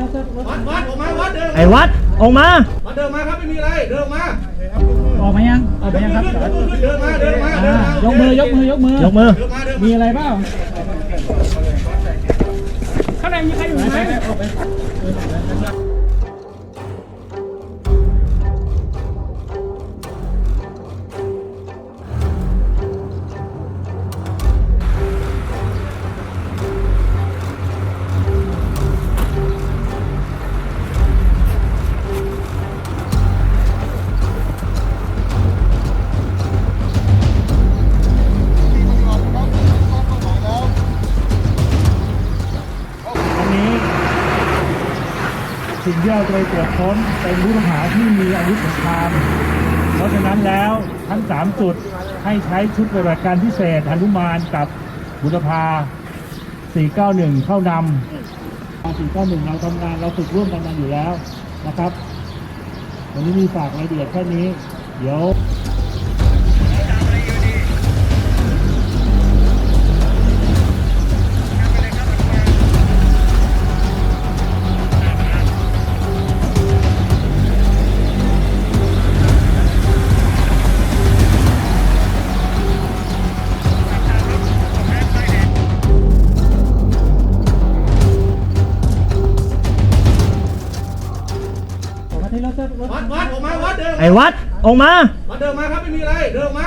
วัดวัดออกมาวัดเดินไอ้วัดออกมา วัดเดินมาครับไม่มีอะไรเดินมาออกมายังออกมายังครับเดินขึ้นเดินมาเดินมาเดินอ่ามายกมือยกมือยกมือยกมือ เดินมาเดินมีมาอะไรเปล่าข้างในมีใครอยู่ไหม ที่เราจะไปตรวจค้นเป็นผู้ต้องหาที่มีอาวุธสงคราม เพราะฉะนั้นแล้วทั้ง 3 จุดให้ใช้ชุดปฏิบัติการพิเศษอนุมานกับบุรพา 491 เข้านำ491 เราทำงานเราฝึกร่วมกันมาอยู่แล้วนะครับ วันนี้มีฝากรายละเอียดแค่นี้ เดี๋ยว วัดวัดออกมาวัดเดินไอ้วัดออกมา วัดเดินมาครับไม่มีอะไรเดินมา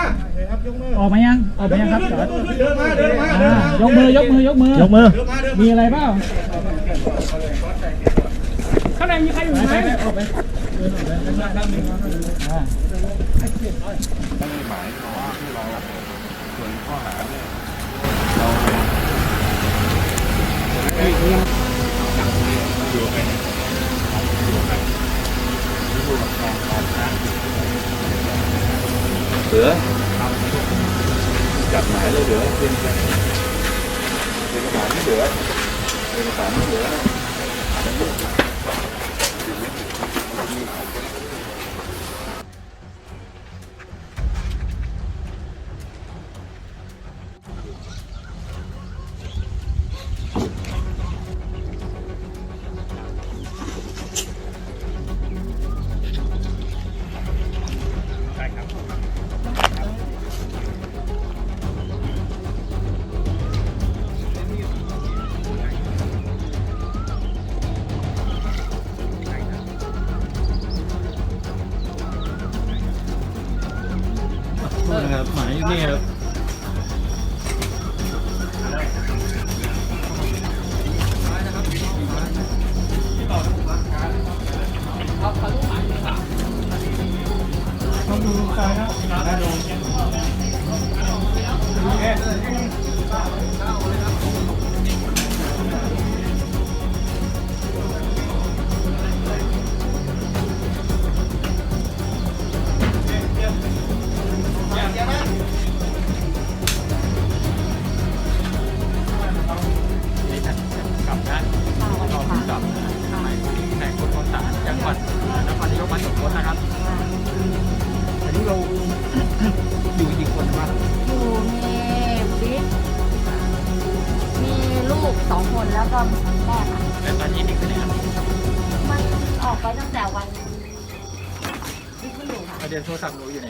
ออกมายังออกมายังครับเดินขึ้นเดินมาเดินมาเดินอ่ามายกมือยกมือยกมือยกมือ เดินมาเดินมีมาอะไรเปล่าข้างในมีใครอยู่ไหมอ่าเสือจับหมายเลยเสือ เป็นเป็นเอกสารที่เสือเอกสารที่เสือนะครับหมายนี่ครับกับายกมาสมทบนะครับอันนี้เราอยู่กี่คนครับอยู่มีบิ๊กมีลูกสองคนแล้วก็แม่ค่ะแล้วตอนนี้เด็กไปไหนครับมันออกไปตั้งแต่วันบิ๊กไม่อยู่ค่ะประเด็นโทรศัพท์หนูอยู่ไหน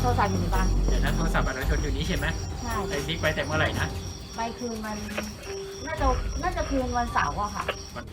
โทรศัพท์อยู่ในบ้านเดี๋ยวนะโทรศัพท์ประชาชนอยู่นี้ใช่ไหมใช่ไอ้บิ๊กไปแต่เมื่อไหร่นะไปคืนมันน่าจะน่าจะคืนวันเสาร์อะค่ะวัน